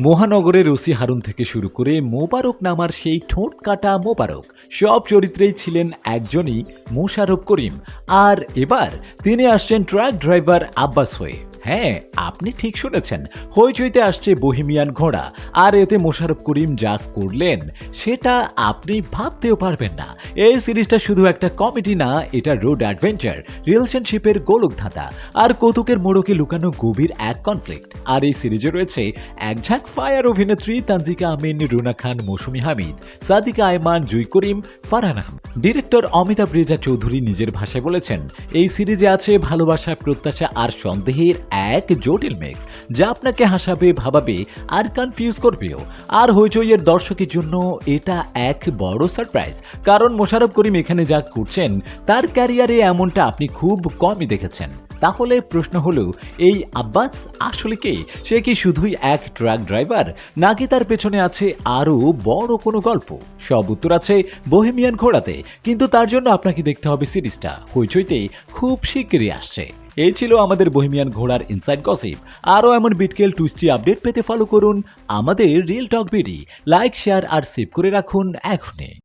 মহানগরের ওসি হারুন থেকে শুরু করে মোবারক নামার সেই ঠোঁট কাটা মোবারক, সব চরিত্রেই ছিলেন একজনই মোশারফ করিম। আর এবার তিনি আসছেন ট্রাক ড্রাইভার আব্বাস হয়ে। হ্যাঁ আপনি ঠিক শুনেছেন। হইচইতে আসছে বহিমিয়ান ঘোড়া। আর এতে মোশারফ করিম যা করলেন, সেটা আপনি ভাবতেও পারবেন না। এই সিরিজটা শুধু একটা কমেডি না, এটা রোড অ্যাডভেঞ্চার, রিলেশনশিপের গোলক ধাঁধা আর কৌতুকের মোড়কে লুকানো গভীর এক কনফ্লিক্ট। আর এই সিরিজে রয়েছে এক ঝাঁক ফায়ার অভিনেত্রী তানজিকা আমিন, রুনা খান, মৌসুমী হামিদ, সাদিকা আয়মান, জুই করিম, ফারহান আহমেদ। ডিরেক্টর অমিতাভ রেজা চৌধুরী নিজের ভাষায় বলেছেন, এই সিরিজে আছে ভালোবাসা, প্রত্যাশা আর সন্দেহের এক জটিল মিক্স যা আপনাকে হাসাবে, ভাবাবে আর কনফিউজ করবেও। আর হইচইয়ের দর্শকের জন্য এটা এক বড় সারপ্রাইজ কারণ মোশারফ করিম এখানে যা করছেন, তার ক্যারিয়ারে এমনটা আপনি খুব কমই দেখেছেন। তাহলে প্রশ্ন হলো, এই আব্বাস আসলে কে? সে কি শুধুই এক ট্রাক ড্রাইভার নাকি তার পেছনে আছে আরও বড় কোনো গল্প? সব উত্তর আছে বহেমিয়ান ঘোড়াতে, কিন্তু তার জন্য আপনাকে দেখতে হবে সিরিজটা। হইচইতে খুব শিগগিরই আসছে। এই ছিল আমাদের বহিমিয়ান ঘোড়ার ইনসাইড গসিপ আরও এমন বিটকেল টুইস্টি আপডেট পেতে ফলো করুন আমাদের real talk BD like share আর সেভ করে রাখুন এখনই।